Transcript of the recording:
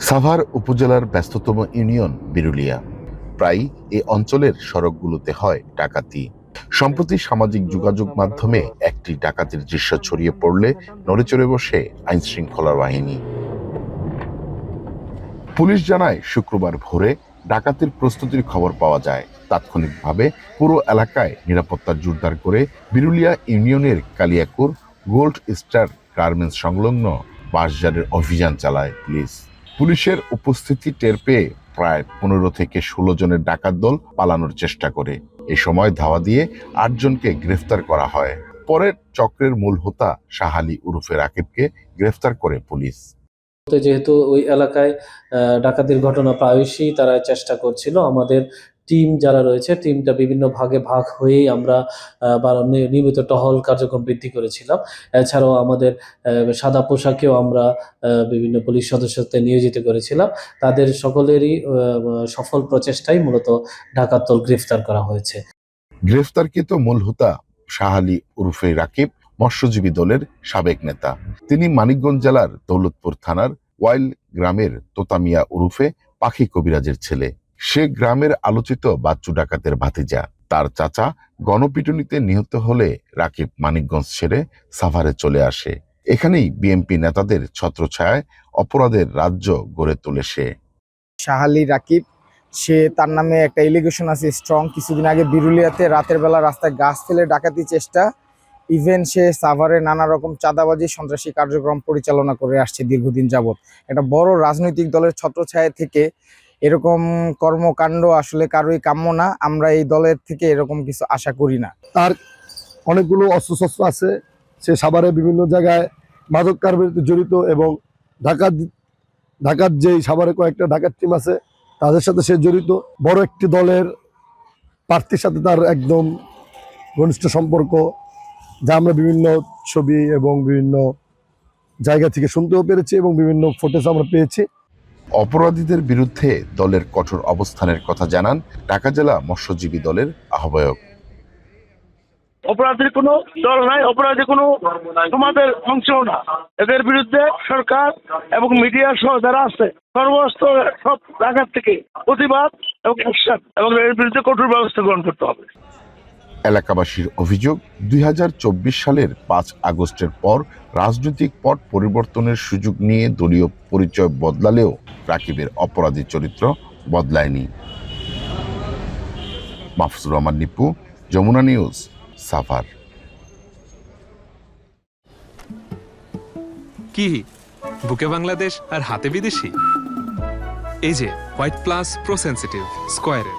সাভার উপজেলার ব্যস্ততম ইউনিয়ন বিরুলিয়া। প্রায় এই অঞ্চলের সড়কগুলোতে হয় ডাকাতি। সম্প্রতি সামাজিক যোগাযোগ মাধ্যমে একটি ডাকাতির দৃশ্য ছড়িয়ে পড়লে নড়েচড়ে বসে আইন শৃঙ্খলা বাহিনী। পুলিশ জানায়, শুক্রবার ভোরে ডাকাতির প্রস্তুতির খবর পাওয়া যায়। তাৎক্ষণিকভাবে পুরো এলাকায় নিরাপত্তা জোরদার করে বিরুলিয়া ইউনিয়নের কালিয়াকুর গোল্ড স্টার গার্মেন্টস সংলগ্ন বাঁশঝাড়ের অভিযান চালায় পুলিশ। পুলিশের উপস্থিতি টের পেয়ে প্রায় পনেরো থেকে ষোলো জনের ডাকাত দল পালানোর চেষ্টা করে। এ সময় ধাওয়া দিয়ে আটজনকে গ্রেফতার করা হয়। পরে চক্রের মূল হোতা শাহালি উরুফে রাকিবকে গ্রেফতার করে পুলিশ। যেহেতু ওই এলাকায় ডাকাতির ঘটনা প্রায়শই তারা চেষ্টা করছিল আমাদের টিম যারা রয়েছে টিমটা বিভিন্ন ভাগে ভাগ হয়েই আমরা নিয়মিত টহল কার্যক্রম বৃদ্ধি করেছিলাম। এছাড়াও আমাদের সাদা পোশাকেও আমরা বিভিন্ন পুলিশ সদস্যকে নিয়োজিত করেছিলাম। তাদের সকলেরই সফল প্রচেষ্টাই মূলত ডাকাত দল গ্রেফতার করা হয়েছে। গ্রেফতারকৃত মূল হোতা শাহালি উরুফে রাকিব, মৎস্যজীবী দলের সাবেক নেতা। তিনি মানিকগঞ্জ জেলার দৌলতপুর থানার ওয়াইল গ্রামের তোতামিয়া উরুফে পাখি কবিরাজের ছেলে। সে গ্রামের আলোচিত বাচ্চু ডাকাতের ভাতিজা। তার চাচা গণপিটুনিতে নিহত হলে রাকিব মানিকগঞ্জ ছেড়ে সাভারে চলে আসে। এখানেই বিএনপি নেতাদের ছত্রছায়ায় অপরাধের রাজ্য গড়ে তোলে সে। শাহালি রাকিব, সে তার নামে একটা এলিগেশন আছে স্ট্রং কিছুদিন আগে বিরুলিয়াতে রাতের বেলা রাস্তায় গাছ ফেলে ডাকাতি চেষ্টা। ইভেন সে সাভারে নানা রকম চাঁদাবাজি, সন্ত্রাসী কার্যক্রম পরিচালনা করে আসছে দীর্ঘদিন যাবৎ। একটা বড় রাজনৈতিক দলের ছত্রছায়া থেকে এরকম কর্মকাণ্ড আসলে কারোই কাম্য না। আমরা এই দলের থেকে এরকম কিছু আশা করি না। তার অনেকগুলো অস্ত্রশস্ত্র আছে। সে সাভারে বিভিন্ন জায়গায় মাদক কারবারিতে জড়িত এবং ঢাকার ঢাকার যেই সাভারে কয়েকটা ঢাকার টিম আছে, তাদের সাথে সে জড়িত। বড় একটি দলের প্রার্থীর সাথে তার একদম ঘনিষ্ঠ সম্পর্ক, যা আমরা বিভিন্ন ছবি এবং বিভিন্ন জায়গা থেকে শুনতেও পেরেছি এবং বিভিন্ন ফুটেজ আমরা পেয়েছি। অপরাধীদের বিরুদ্ধে দলের কঠোর অবস্থানের কথা জানান ঢাকা জেলা মৎস্যজীবী দলের আহ্বায়ক। অপরাধের কোনো দল নাই অপরাধের কোনো সমাজের অংশ না। এদের বিরুদ্ধে সরকার এবং মিডিয়া সহ যারা আছে সর্বস্ত সব জায়গার থেকে প্রতিবাদ এবং এবং এর বিরুদ্ধে কঠোর ব্যবস্থা গ্রহণ করতে হবে। এলাকাবাসীর অভিযোগ, দুই হাজার চব্বিশ সালের পাঁচ আগস্টের পর রাজনৈতিক পট পরিবর্তনের সুযোগ নিয়ে দলীয় পরিচয় বদলালেও রাকিবের অপরাধী চরিত্র বদলায়নি। মাহফুজুর রহমান, নিপু, যমুনা নিউজ সাফার কি? বুকে বাংলাদেশ আর হাতে বিদেশি? এই যে হোয়াইট প্লাস প্রো সেন্সিটিভ স্কোয়ারের